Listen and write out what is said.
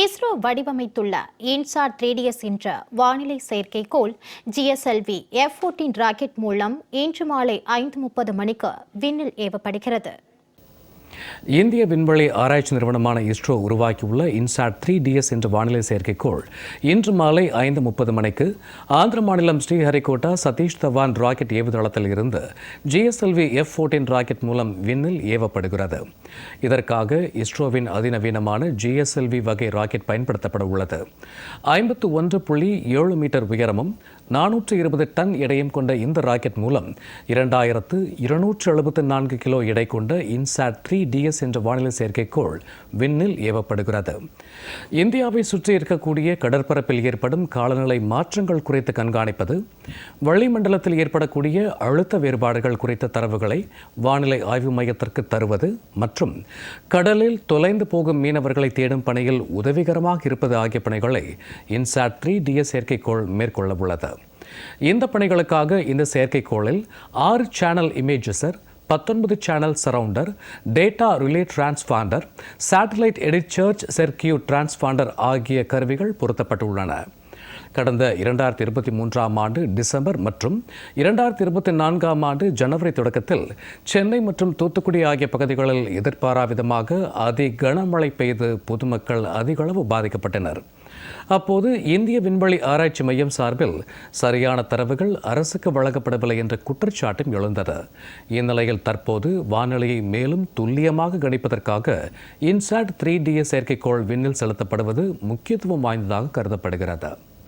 ISRO வடிவமைத்துள்ள InSAR த்ரீடிஎஸ் என்ற வானிலை செயற்கைக்கோள் ஜிஎஸ்எல்வி எஃப் ஃபோர்டீன் ராக்கெட் மூலம் இன்று மாலை ஐந்து முப்பது மணிக்கு விண்ணில் ஏவப்படுகிறது. இந்திய விண்வெளி ஆராய்ச்சி நிறுவனமான இஸ்ரோ உருவாக்கியுள்ள இன்சாட் த்ரீ டிஎஸ் என்ற வானிலை செயற்கைக்கோள் இன்று மாலை ஐந்து முப்பது மணிக்கு ஆந்திர மாநிலம் ஸ்ரீஹரிகோட்டா சதீஷ் தவான் ராக்கெட் ஏவுதளத்தில் இருந்து ஜிஎஸ்எல்வி எஃப் ஃபோர்டீன் ராக்கெட் மூலம் விண்ணில் ஏவப்படுகிறது. இதற்காக இஸ்ரோவின் அதிநவீனமான ஜிஎஸ்எல்வி வகை ராக்கெட் பயன்படுத்தப்பட உள்ளது. ஐம்பத்து ஒன்று புள்ளி ஏழு மீட்டர் உயரமும் நானூற்று இருபது டன் எடையும் கொண்ட இந்த ராக்கெட் மூலம் இரண்டாயிரத்து இருநூற்று எழுபத்து நான்கு கிலோ எடை கொண்ட இன்சாட் த்ரீ டிஎஸ் என்ற வானிலை செயற்கைக்கோள் விண்ணில் ஏவப்படுகிறது. இந்தியாவை சுற்றி இருக்கக்கூடிய கடற்பரப்பில் ஏற்படும் காலநிலை மாற்றங்கள் குறித்து கண்காணிப்பது வளிமண்டலத்தில் ஏற்படக்கூடிய அழுத்த வேறுபாடுகள் குறித்த தரவுகளை வானிலை ஆய்வு மையத்திற்கு தருவது மற்றும் கடலில் தொலைந்து போகும் மீனவர்களை தேடும் பணியில் உதவிகரமாக இருப்பது ஆகிய பணிகளை இன்சாட் த்ரீ டிஎஸ் செயற்கைக்கோள் மேற்கொள்ள உள்ளது. இந்த பணிகளுக்காக இந்த செயற்கைக்கோளில் ஆறு சேனல் இமேஜஸர் பத்தொன்பது channel sounder data relay transponder satellite aided search circuit transponder ஆகிய கருவிகள் பொருத்தப்பட்டுள்ளன. கடந்த இரண்டாயிரத்தி இருபத்தி மூன்றாம் ஆண்டு டிசம்பர் மற்றும் இரண்டாயிரத்தி இருபத்தி நான்காம் ஆண்டு ஜனவரி தொடக்கத்தில் சென்னை மற்றும் தூத்துக்குடி ஆகிய பகுதிகளில் எதிர்பாராவிதமாக அதி கனமழை பெய்து பொதுமக்கள் அதிகளவு பாதிக்கப்பட்டனர். அப்போது இந்திய விண்வெளி ஆராய்ச்சி மையம் சார்பில் சரியான தரவுகள் அரசுக்கு வழங்கப்படவில்லை என்ற குற்றச்சாட்டும் எழுந்தது. இந்நிலையில் தற்போது வானிலையை மேலும் துல்லியமாக கணிப்பதற்காக இன்சாட் த்ரீ டிஎஸ் செயற்கைக்கோள் விண்ணில் செலுத்தப்படுவது முக்கியத்துவம் வாய்ந்ததாக கருதப்படுகிறது.